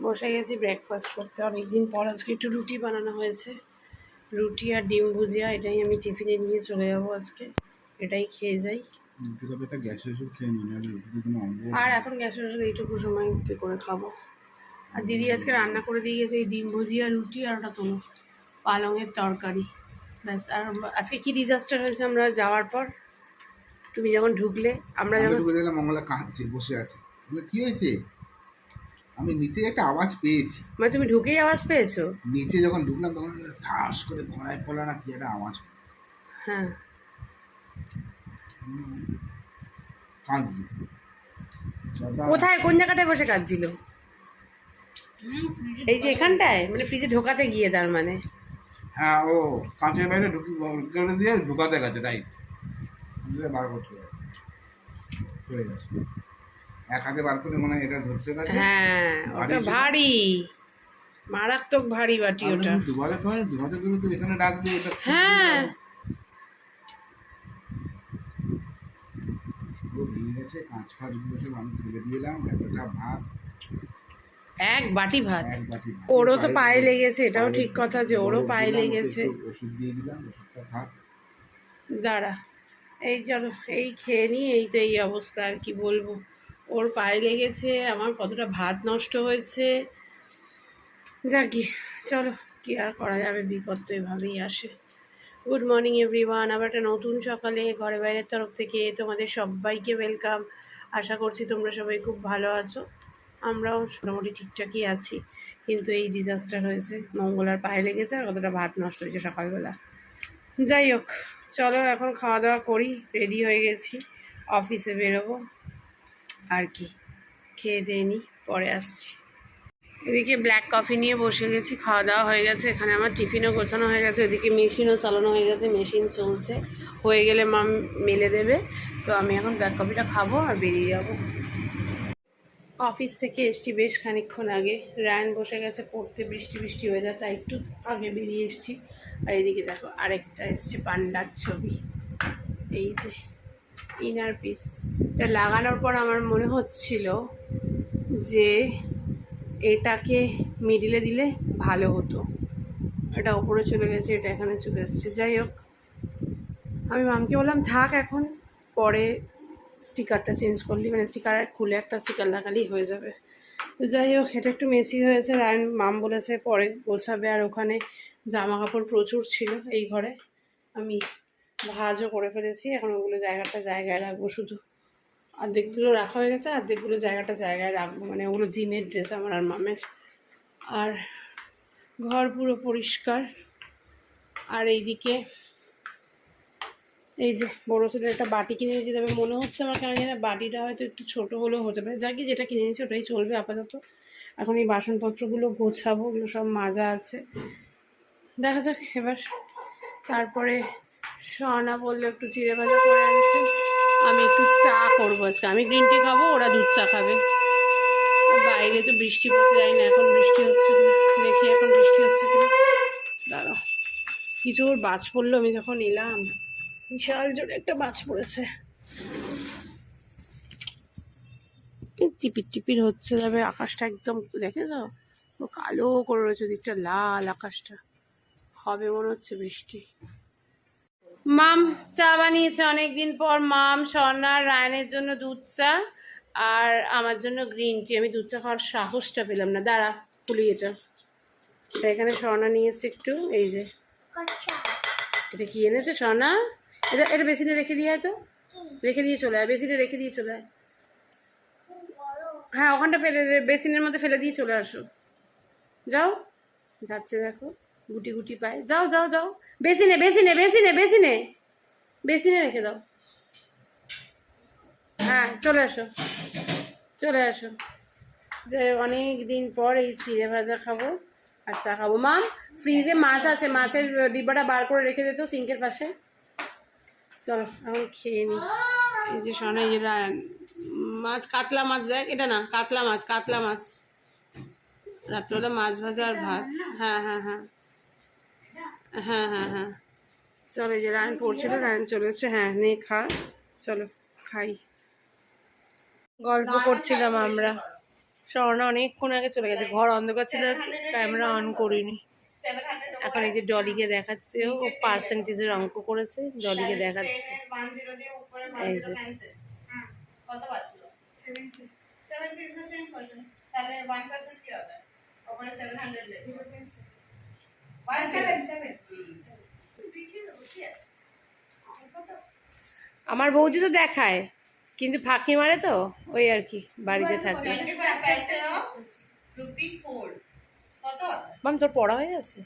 বসে গেছি ব্রেকফাস্ট করতে। অনেকদিন পর আজকে একটু রুটি বানানো হয়েছে। রুটি আর ডিম ভুজিয়া এটাই আমি টিফিনে নিয়ে চলে যাব আজকে। এটাই খেয়ে যাই। আর এখন গ্যাসের ওষুধ এইটুকু সময় কী করে খাব? আর দিদি আজকে রান্না করে দিয়ে গেছে এই ডিম ভুজিয়া রুটি আর ওটা তোলো পালংয়ের তরকারি। ব্যাস আর আজকে কি ডিজাস্টার হয়েছে আমরা যাওয়ার পর? তুমি যখন ঢুকলে আমরা যখন ঢুকে দেখলাম মঙ্গলা কাঁদছে বসে আছে। কি হয়েছে? আমি নিচে একটা আওয়াজ পেয়েছি। মানে তুমি ঢুকেই আওয়াজ পেয়েছ? নিচে যখন ঢুকলাম তখন ঠাস করে ঘোড়ায় পড়ল না কি একটা আওয়াজ। হ্যাঁ। কাঁদছি। কোথায়? কোন জায়গাটায় বসে কাঁদছিল? এই যে এখানটায়? মানে ফ্রিজে ঢোকাতে গিয়ে তার মানে। হ্যাঁ ও কাঁচের বাইরে ঢুকি করে দিয়ে ঢুকাতে গেছে রাইট বার করতে পড়ে গেছে। এক হাতে বার করে মনে হয় এটা ধরতে গেছে হ্যাঁ ওটা ভারী। মারাত্মক ভারী বাটি ওটা। দুবারে তোমার দুবারে তুমি তো এখানে রাখবে এটা হ্যাঁ। ভেঙে গেছে কাঁচ ফাঁচগুলো সব আমি ফেলে দিলাম এতটা ভাত। এক বাটি ভাত। এক বাটি ভাত। ওরও তো পায়ে লেগেছে এটাও ঠিক কথা যে ওরও পায়ে লেগেছে। ওষুধ দিয়ে দিলাম ওষুধটা খাক। দাঁড়া এই চলো এই খেয়ে নিই এই তো এই অবস্থা আর কি বলব। ওর পায়ে লেগেছে, আমার কতটা ভাত নষ্ট হয়েছে। যা কি চলো, কি আর করা যাবে, বিপদ তো এভাবেই আসে। গুড মর্নিং এভরিওয়ান আবার একটা নতুন সকালে ঘরে বাইরের তরফ থেকে তোমাদের সবাইকে ওয়েলকাম আশা করছি তোমরা সবাই খুব ভালো আছো। আমরাও মোটামুটি ঠিকঠাকই আছি, কিন্তু এই ডিজাস্টার হয়েছে। মঙ্গলার পায়ে লেগেছে আর কতটা ভাত নষ্ট হয়েছে সকালবেলা। যাই হোক, চলো এখন খাওয়া দাওয়া করি রেডি হয়ে গেছি অফিসে বেরোবো। আর কি। খেয়ে দিয়ে নিই পরে আসছি। এদিকে ব্ল্যাক কফি নিয়ে বসে গেছি, খাওয়া দাওয়া হয়ে গেছে। এখানে আমার টিফিনও গোছানো হয়ে গেছে, ওদিকে মেশিনও চালানো হয়ে গেছে, মেশিন চলছে। হয়ে গেলে মাম মেলে দেবে। তো আমি এখন ব্ল্যাক কফিটা খাব আর বেরিয়ে যাব। অফিস থেকে এসছি বেশ খানিকক্ষণ আগে। রায়ন বসে গেছে, পড়তে বৃষ্টি বৃষ্টি ওয়েদার তাই একটু আগে বেরিয়ে এসছি। আর এদিকে দেখো, আরেকটা এসছে পান্ডার ছবি। এই যে। ইনার পিস এটা লাগানোর পর আমার মনে হচ্ছিল যে এটাকে মিডিলে দিলে ভালো হতো। এটা ওপরে চলে গেছে, এটা এখানে চলে এসছে। যাই হোক, আমি মামকে বললাম, থাক এখন, পরে স্টিকারটা চেঞ্জ করলি। মানে স্টিকার খুলে একটা স্টিকার লাগালেই হয়ে যাবে। তো যাই হোক, এটা একটু মেসি হয়েছে রায়ন মাম বলেছে পরে গোছাবে আর ওখানে জামা কাপড় প্রচুর ছিল এই ঘরে। আমি ভাজও করে ফেলেছি। এখন ওগুলো জায়গাটা জায়গায় রাখব শুধু। অর্ধেকগুলো রাখা হয়ে গেছে, অর্ধেকগুলো জায়গাটা জায়গায় রাখব। মানে ওগুলো জিমের ড্রেস আমার আর মামের। আর ঘর পুরো পরিষ্কার। আর এইদিকে এই যে বড়ো ছেলের একটা বাটি কিনে নিয়েছি, তবে মনে হচ্ছে আমার কেন জানি বাটিটা হয়তো একটু ছোটো হলেও হতে পারে। যাকে যেটা কিনে নিয়েছি ওটাই চলবে আপাতত। এখন এই বাসনপত্রগুলো গোছাবো ওগুলো সব মাজা আছে। দেখা যাক এবার। তারপরে সনা বলল, একটু চিড়ে ভাজা করে আনছে। আমি একটু চা করব আজকে। আমি গ্রিন টি খাব, ওরা দুধ চা খাবে। বাইরে তো বৃষ্টি পড়তে যাই না, এখন বৃষ্টি হচ্ছে দেখি এখন বৃষ্টি হচ্ছে কিনা। দাঁড়াও। কিছু ওর বাজ পড়ল, আমি যখন এলাম, বিশাল জোরে একটা বাজ পড়েছে। টিপির টিপির হচ্ছে যাবে আকাশটা একদম, দেখেছ? কালো করে রয়েছে দিকটা লাল আকাশটা। হবে মনে হচ্ছে বৃষ্টি। মাম চা বানিয়েছে অনেকদিন পর। মাম স্বর্ণা আর রায়নের জন্য দুধ চা আর আমার জন্য গ্রিন টি। আমি দুধ চা খাওয়ার সাহসটা পেলাম না। দাঁড়া খুলি এটা। এখানে স্বর্ণা নিয়েছে একটু। এই যে। এটা কি এনেছে স্বর্ণা? এটা এটা বেসিনে রেখে দিয়ে আয় তো। রেখে দিয়ে চলে আয়। বেসিনে রেখে দিয়ে চলে আয়। হ্যাঁ ওখানটা ফেলে বেসিনের মধ্যে ফেলে দিয়ে চলে আসো। যাও। যাচ্ছে দেখো। গুটি গুটি পায়। যাও যাও যাও। বেশি নে বেশি নে বেশি নে বেশি নে বেশি নে রেখে দাও। হ্যাঁ চলে আসো। চলে আসো। যে অনেক দিন পর এই চিড়ে ভাজা খাব আর চা খাব। মাম, ফ্রিজে মাছ আছে। মাছের ডিব্বাটা বার করে রেখে দিত সিঙ্কের পাশে। চলো, এখন খেয়ে নিই এই যে এই মাছ কাতলা মাছ দেখ, এটা না, কাতলা মাছ কাতলা মাছ। রাত্রবেলা মাছ ভাজা আর ভাত। হ্যাঁ হ্যাঁ হ্যাঁ। হ্যাঁ হ্যাঁ হ্যাঁ। চলো যে রায়ন পড়ছিল রায়ন চলে এসছে। হ্যাঁ নে খা। চলো খাই। গল্প করছিলাম আমরা। স্বর্ণা অনেকক্ষণ আগে চলে গেছে। ঘর অন্ধকার ছিল ক্যামেরা অন করিনি। এখন এই যে ডলিকে দেখাচ্ছে ও পার্সেন্টেজের অঙ্ক করেছে ডলিকে দেখাচ্ছে। এই যে। কত তাহলে কি হবে? ওপরে লেখা ওয়ান সেভেন সেভেন দেখিয়ে দেবো কি আছে অঙ্ক তো আমার বৌদি তো দেখায় কিন্তু ফাঁকি মারে তো ওই আর কি বাড়িতে থাকে। মাম তোর পড়া হয়ে গেছে?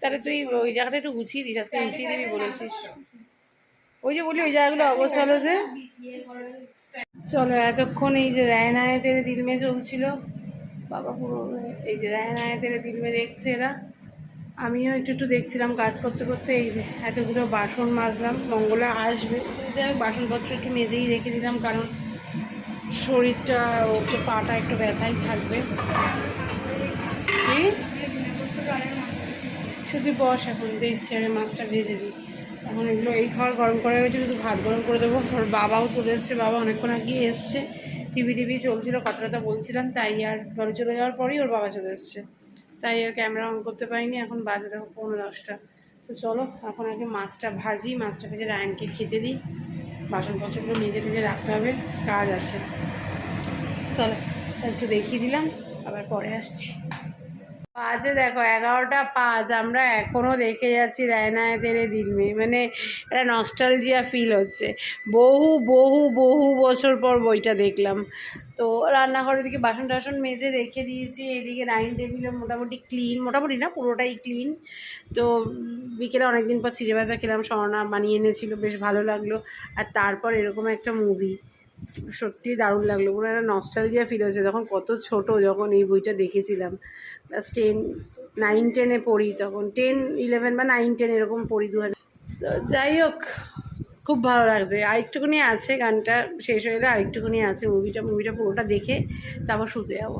তাহলে তুই ওই জায়গাটা একটু গুছিয়ে দিস আজকে গুছিয়ে দিবি বলেছিস। ওই যে বলি ওই জায়গাগুলো অবস্থা হলো যে। চলো এতক্ষণ এই যে রায়নায় তেরে দিলমে চলছিল বাবা পুরো এই যে রায়নায় তেরে দিলমে দেখছে এরা। আমিও একটু একটু দেখছিলাম কাজ করতে করতে, এই যে এতগুলো বাসন মাজলাম, মঙ্গলা আসবে। যাই হোক, বাসনপত্র একটু মেজেই রেখে দিলাম, কারণ শরীরটা, ওকে পাটা একটু ব্যথাই থাকবে। শুধু বস এখন, দেখছি আমি মাছটা ভেজে দিই এখন এগুলো, এই খাবার গরম করে গেছে, শুধু ভাত গরম করে দেবো। ওর বাবাও চলে এসছে, বাবা অনেকক্ষণ আগে এসছে। টিভি টিভি চলছিল কথা টথা বলছিলাম, তাই আর ঘরে চলে যাওয়ার পরেই ওর বাবা চলে এসছে। তাই আর ক্যামেরা অন করতে পারিনি, এখন বাজে দেখো পনেরো দশটা। তো চলো, এখন আগে মাছটা ভাজি, মাছটা ভেজে রায়নকে খেতে দিই। বাসনপত্রগুলো নিজে টেজে রাখতে হবে, কাজ আছে। চলো, একটু দেখিয়ে দিলাম, আবার পরে আসছি। বাজে দেখো, এগারোটা পাঁচ, আমরা এখনও দেখে যাচ্ছি রায়নায় তেরে দিলমে মানে একটা নস্টালজিয়া ফিল হচ্ছে। বহু বহু বহু বছর পর বইটা দেখলাম। তো রান্নাঘরের দিকে বাসন টাসন মেজে রেখে দিয়েছি। এদিকে ডাইনিং টেবিলে মোটামুটি ক্লিন মোটামুটি না, পুরোটাই ক্লিন তো বিকেলে অনেকদিন পর চিড়ে ভাজা খেলাম, স্বর্ণা বানিয়ে এনেছিল, বেশ ভালো লাগল। আর তারপর এরকম একটা মুভি সত্যি দারুণ লাগল। পুরো একটা নস্টালজিয়া ফিল হয়েছে যখন কত ছোট যখন এই বইটা দেখেছিলাম ক্লাস টেন নাইন টেনে পড়ি, তখন টেন ইলেভেন বা নাইন টেন এরকম পড়ি দু হাজার। যাই হোক, খুব ভালো লাগছে। আরেকটুকুনি আছে, গানটা শেষ হয়ে গেলে আরেকটুকুনি আছে মুভিটা মুভিটা পুরোটা দেখে তারপর শুতে যাব।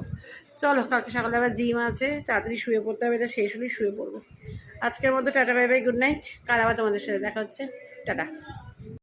চলো, কালকে সকালে আবার জিম আছে, তাড়াতাড়ি শুয়ে পড়তে হবে, এটা শেষ হলেই শুয়ে পড়ব। আজকের মতো tata bye bye good night কাল আবার তোমাদের সাথে দেখা হচ্ছে। টাটা।